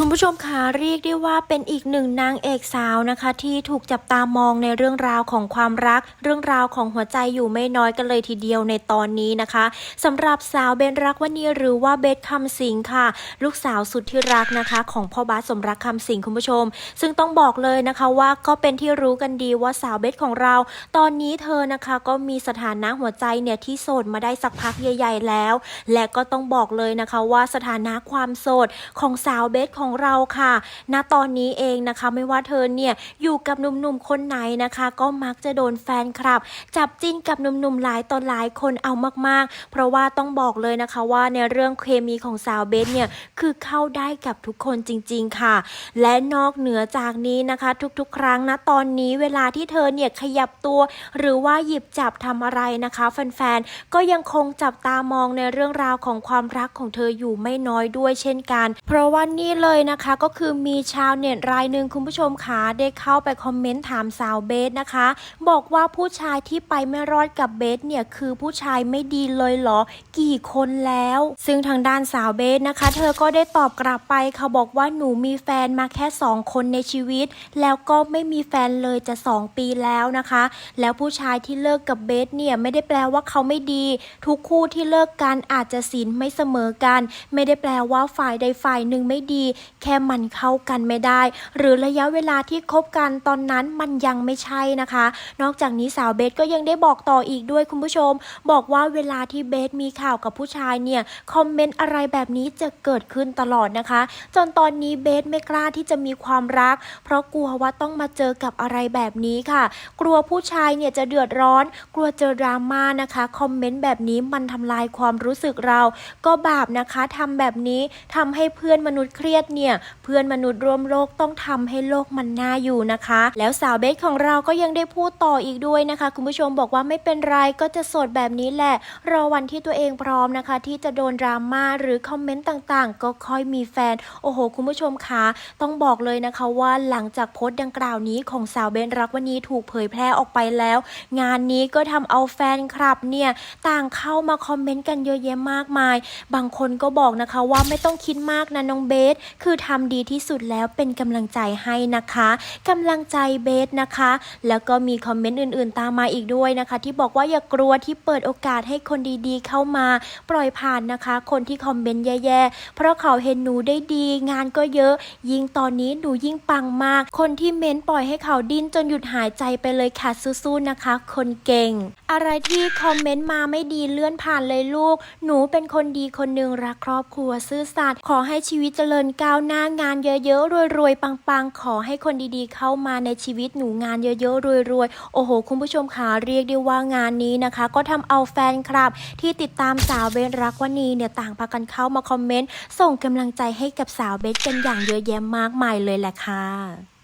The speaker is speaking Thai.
คุณผู้ชมคะเรียกได้ว่าเป็นอีกหนึ่งนางเอกสาวนะคะ ที่ถูกจับตามองในเรื่องราวของความรัก เรื่องราวของหัวใจอยู่ไม่น้อยกันเลยทีเดียวในตอนนี้นะคะสำหรับสาวเบนรักวณีหรือว่าเบสคำสิงค่ะ ลูกสาวสุดที่รักนะคะ ของพ่อบาสสมรักคำสิงคุณผู้ชม ซึ่งต้องบอกเลยนะคะว่าก็เป็นที่รู้กันดีว่าสาวเบสของเรา ตอนนี้เธอนะคะก็มีสถานะหัวใจเนี่ยที่โสดมาได้สักพักใหญ่ ๆ แล้ว และก็ต้องบอกเลยนะคะว่าสถานะความโสดของสาวเบสของเราค่ะ ณ ตอนนี้เองนะคะ ไม่ว่าเธอเนี่ยอยู่กับหนุ่มๆคนไหนนะคะ ก็มักจะโดนแฟนคลับ จับจิ้นกับหนุ่มๆหลายต่อหลายคนเอามากๆ เพราะว่าต้องบอกเลยนะคะว่าในเรื่องเคมีของสาวเบสเนี่ยคือเข้าได้กับทุกคนจริง ๆค่ะ และนอกเหนือจากนี้นะคะ ทุกๆ ครั้งนะตอนนี้เวลาที่เธอเนี่ยขยับตัว หรือว่าหยิบจับทำอะไรนะคะ แฟนๆก็ยังคงจับตามองในเรื่องราวของความรักของเธออยู่ไม่น้อยด้วยเช่นกัน เพราะว่านี่เลยนะคะก็คือมีชาวเน็ตรายหนึ่งคุณผู้ชมคะได้เข้าไปคอมเมนต์ถามสาวเบสนะคะ บอกว่าผู้ชายที่ไปไม่รอดกับเบสเนี่ยคือผู้ชายไม่ดีเลยเหรอ กี่คนแล้ว ซึ่งทางด้านสาวเบสนะคะ เธอก็ได้ตอบกลับไปค่ะบอกว่าหนูมีแฟนมาแค่ 2 คนในชีวิต แล้วก็ไม่มีแฟนเลยจะ 2 ปีแล้วนะคะ แล้วผู้ชายที่เลิกกับเบสเนี่ยไม่ได้แปลว่าเขาไม่ดี ทุกคู่ที่เลิกกันอาจจะศีลไม่เสมอกัน ไม่ได้แปลว่าฝ่ายใดฝ่ายหนึ่งไม่ดีแค่มันเข้ากันไม่ได้ หรือระยะเวลาที่คบกันตอนนั้นมันยังไม่ใช่นะคะ นอกจากนี้สาวเบสก็ยังได้บอกต่ออีกด้วยคุณผู้ชม บอกว่าเวลาที่เบสมีข่าวกับผู้ชายเนี่ยคอมเมนต์อะไรแบบนี้จะเกิดขึ้นตลอดนะคะ จนตอนนี้เบสไม่กล้าที่จะมีความรัก เพราะกลัวว่าต้องมาเจอกับอะไรแบบนี้ค่ะ กลัวผู้ชายเนี่ยจะเดือดร้อน กลัวเจอดราม่านะคะคอมเมนต์แบบนี้มันทำลายความรู้สึกเรา ก็บาปนะคะทำแบบนี้ทำให้เพื่อนมนุษย์เครียดเนี่ย เพื่อนมนุษย์ร่วมโลกต้องทำให้โลกมันน่าอยู่นะคะ แล้วสาวเบสของเราก็ยังได้พูดต่ออีกด้วยนะคะ คุณผู้ชมบอกว่าไม่เป็นไรก็จะโสดแบบนี้แหละ รอวันที่ตัวเองพร้อมนะคะ ที่จะโดนดราม่าหรือคอมเมนต์ต่างๆ ก็ค่อยมีแฟน โอ้โห คุณผู้ชมคะต้องบอกเลยนะคะว่าหลังจากโพสต์ดังกล่าวนี้ของสาวเบนรักวันนี้ถูกเผยแพร่ออกไปแล้ว งานนี้ก็ทำเอาแฟนคลับเนี่ยต่างเข้ามาคอมเมนต์กันเยอะแยะมากมาย บางคนก็บอกนะคะว่าไม่ต้องคิดมากนะน้องเบสคือทำดีที่สุดแล้วเป็นกำลังใจให้นะคะกำลังใจเบสนะคะ แล้วก็มีคอมเมนต์อื่นๆ ตามมาอีกด้วยนะคะ ที่บอกว่าอย่ากลัวที่เปิดโอกาสให้คนดีๆ เข้ามาปล่อยผ่านนะคะ คนที่คอมเมนต์แย่ๆ เพราะเขาเห็นหนูได้ดี งานก็เยอะ ยิ่งตอนนี้หนูยิ่งปังมาก คนที่เม้นปล่อยให้เขาดิ้นจนหยุดหายใจไปเลยค่ะสู้ๆนะคะ คนเก่ง อะไรที่คอมเมนต์มาไม่ดีเลื่อนผ่านเลยลูก หนูเป็นคนดีคนหนึ่งรักครอบครัวซื่อสัตย์ขอให้ชีวิตเจริญก้าวหน้างานเยอะๆรวยๆปังๆ ขอให้คนดีๆ เข้ามาในชีวิตหนูงานเยอะๆรวยๆโอ้โห คุณผู้ชมคะเรียกได้ว่างานนี้นะคะ ก็ทำเอาแฟนคลับ ที่ติดตามสาวเบสรักวนีเนี่ยต่างพากันเข้ามาคอมเมนต์ส่งกำลังใจให้กับสาวเบสกันอย่างเยอะแยะมากมายเลยแหละค่ะ